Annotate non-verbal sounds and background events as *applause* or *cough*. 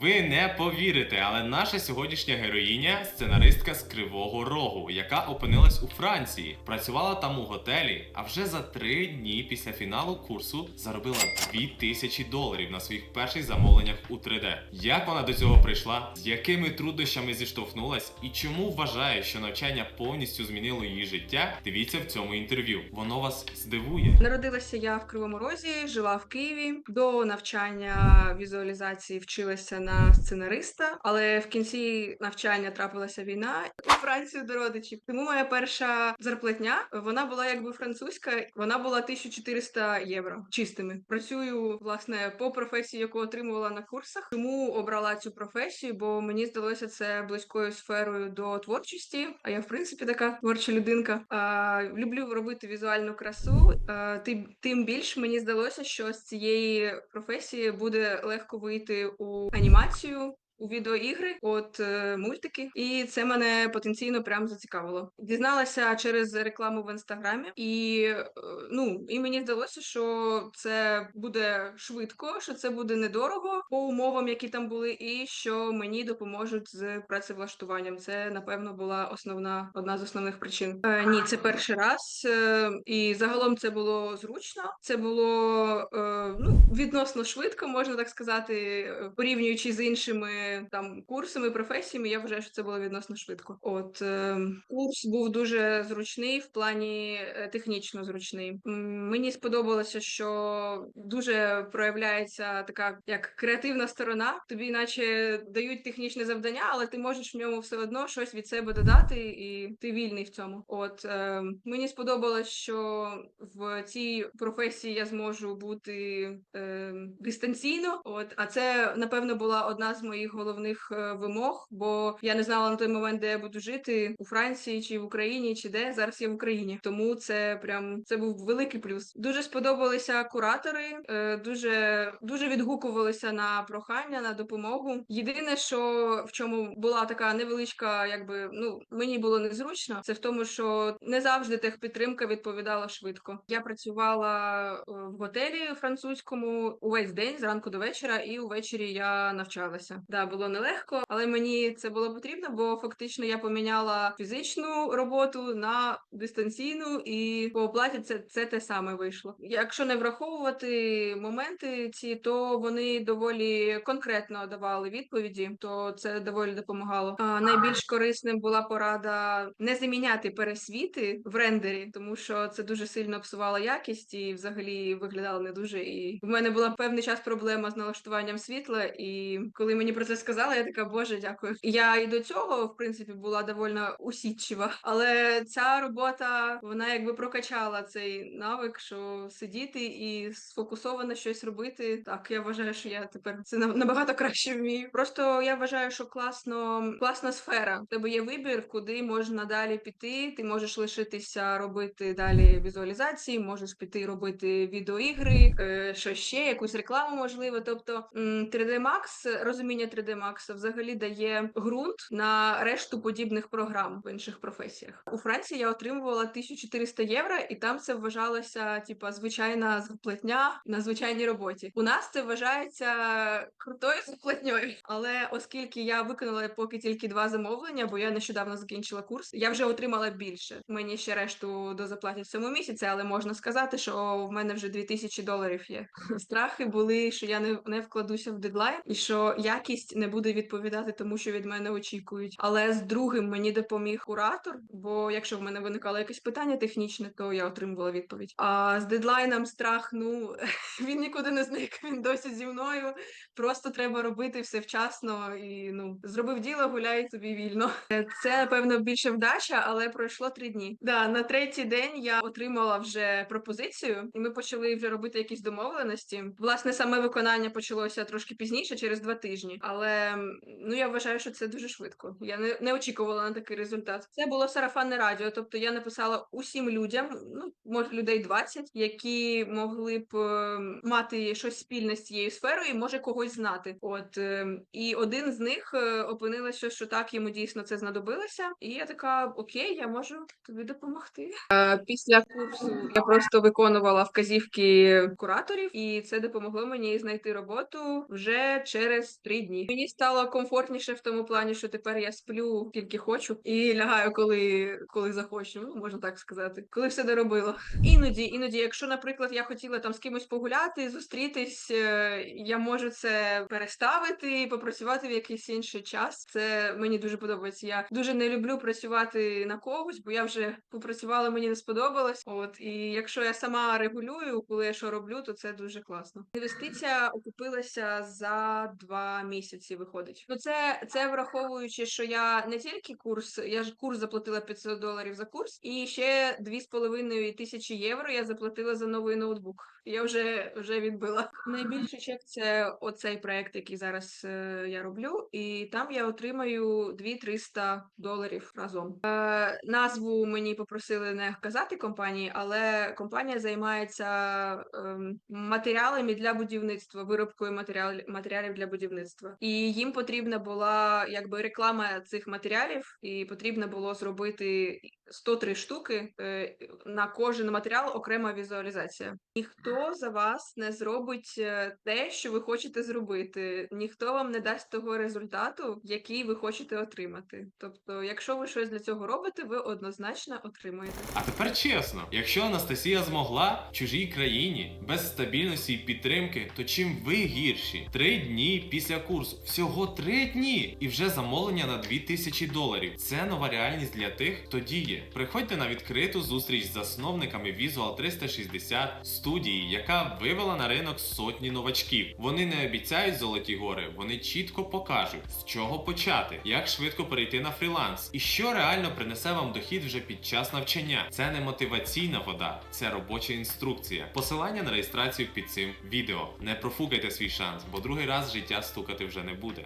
Ви не повірите, але наша сьогоднішня героїня сценаристка з Кривого Рогу, яка опинилась у Франції, працювала там у готелі, а вже за три дні після фіналу курсу заробила 2000 доларів на своїх перших замовленнях у 3D. Як вона до цього прийшла, з якими труднощами зіштовхнулась і чому вважає, що навчання повністю змінило її життя? Дивіться в цьому інтерв'ю. Воно вас здивує. Народилася я в Кривому Розі, жила в Києві. До навчання візуалізації вчилася на сценариста, але в кінці навчання трапилася війна у Францію до родичів. Тому моя перша зарплатня вона була якби французька. Вона була 1400 євро чистими. Працюю власне по професії, яку отримувала на курсах. Тому обрала цю професію, бо мені здалося це близькою сферою до творчості. А я в принципі така творча людинка. А, люблю робити візуальну красу. А, тим більш мені здалося, що з цієї професії буде легко вийти у анімацію. much you. У відеоігри, от е, мультики, і це мене потенційно прям зацікавило. Дізналася через рекламу в інстаграмі, і е, ну і мені здалося, що це буде швидко, що це буде недорого по умовам, які там були, і що мені допоможуть з працевлаштуванням. Це напевно була основна одна з основних причин. Е, ні, це перший раз, е, і загалом це було зручно. Це було е, ну відносно швидко, можна так сказати, е, порівнюючи з іншими там курсами, професіями. Я вважаю, що це було відносно швидко. От е, курс був дуже зручний в плані е, технічно зручний. Мені сподобалося, що дуже проявляється така як креативна сторона. Тобі, наче дають технічне завдання, але ти можеш в ньому все одно щось від себе додати, і ти вільний в цьому. От е, мені сподобалось, що в цій професії я зможу бути е, дистанційно. От, а це напевно була одна з моїх головних е, вимог, бо я не знала на той момент, де я буду жити у Франції чи в Україні, чи де зараз я в Україні. Тому це прям це був великий плюс. Дуже сподобалися куратори, е, дуже дуже відгукувалися на прохання, на допомогу. Єдине, що в чому була така невеличка, якби ну мені було незручно, це в тому, що не завжди техпідтримка відповідала швидко. Я працювала е, в готелі французькому увесь день зранку до вечора, і увечері я навчалася. Да, було нелегко, але мені це було потрібно, бо фактично я поміняла фізичну роботу на дистанційну, і по оплаті це, це те саме вийшло. Якщо не враховувати моменти ці, то вони доволі конкретно давали відповіді, то це доволі допомагало. А найбільш корисним була порада не заміняти пересвіти в рендері, тому що це дуже сильно псувало якість і взагалі виглядало не дуже. І в мене була певний час проблема з налаштуванням світла. І коли мені про це сказали, я така боже, дякую. Я і до цього, в принципі, була довольно усідчива, але ця робота вона якби прокачала цей навик, що сидіти і сфокусовано щось робити. Так, я вважаю, що я тепер це на- набагато краще вмію. Просто я вважаю, що класно, класна сфера. В тебе є вибір, куди можна далі піти. Ти можеш лишитися робити далі візуалізації, можеш піти робити відеоігри, е, що ще, якусь рекламу можливо. Тобто 3D Max, розуміння 3D Max взагалі дає ґрунт на решту подібних програм в інших професіях. У Франції я отримувала 1400 євро, і там це вважалося типа звичайна зарплатня на звичайній роботі. У нас це вважається крутою зарплатньою. Але оскільки я виконала поки тільки два замовлення, бо я нещодавно закінчила курс, я вже отримала більше. Мені ще решту дозаплатять в цьому місяці, але можна сказати, що в мене вже 2000 доларів є. Страхи були, що я не, не вкладуся в дедлайн і що якість не буде відповідати тому, що від мене очікують. Але з другим мені допоміг куратор, бо якщо в мене виникало якесь питання технічне, то я отримувала відповідь. А з дедлайном страх, ну *laughs* він нікуди не зник. Він досі зі мною. Просто треба робити все вчасно і ну зробив діло, гуляй собі вільно. Це напевно більше вдача, але пройшло три дні. Да, на третій день я отримала вже пропозицію, і ми почали вже робити якісь домовленості. Власне, саме виконання почалося трошки пізніше, через два тижні. Але м, ну я вважаю, що це дуже швидко. Я не, не очікувала на такий результат. Це було сарафанне радіо. Тобто я написала усім людям, ну може людей 20, які могли б е, мати щось спільне з цією сферою, і може когось знати. От е, і один з них е, опинилося, що так йому дійсно це знадобилося. І я така: Окей, я можу тобі допомогти. Е, Після курсу я просто виконувала вказівки кураторів, і це допомогло мені знайти роботу вже через три дні. Мені стало комфортніше в тому плані, що тепер я сплю скільки хочу і лягаю, коли, коли захочу. Ну можна так сказати, коли все доробила. Іноді, іноді, якщо, наприклад, я хотіла там з кимось погуляти, зустрітись, е, я можу це переставити і попрацювати в якийсь інший час. Це мені дуже подобається. Я дуже не люблю працювати на когось, бо я вже попрацювала, мені не сподобалось. От і якщо я сама регулюю, коли я що роблю, то це дуже класно. Інвестиція окупилася за два місяці. Виходить. Ну це це враховуючи, що я не тільки курс, я ж курс заплатила 500 доларів за курс, і ще 2,5 тисячі євро я заплатила за новий ноутбук. Я вже вже відбила. Найбільший чек це оцей проект, який зараз е, я роблю, і там я отримаю 2-300 доларів разом. Е, назву мені попросили не казати компанії, але компанія займається ем, матеріалами для будівництва, виробкою матеріалів матеріалів для будівництва. І їм потрібна була якби реклама цих матеріалів, і потрібно було зробити 103 штуки е, на кожен матеріал окрема візуалізація. Ніхто за вас не зробить е, те, що ви хочете зробити. Ніхто вам не дасть того результату, який ви хочете отримати. Тобто, якщо ви щось для цього робите, ви однозначно отримуєте. А тепер чесно, якщо Анастасія змогла в чужій країні без стабільності і підтримки, то чим ви гірші? Три дні після курсу, всього три дні, і вже замовлення на 2000 доларів. Це нова реальність для тих, хто діє. Приходьте на відкриту зустріч з засновниками Visual 360 студії, яка вивела на ринок сотні новачків. Вони не обіцяють золоті гори, вони чітко покажуть, з чого почати, як швидко перейти на фріланс, і що реально принесе вам дохід вже під час навчання. Це не мотиваційна вода, це робоча інструкція. Посилання на реєстрацію під цим відео. Не профукайте свій шанс, бо другий раз життя стукати вже не буде.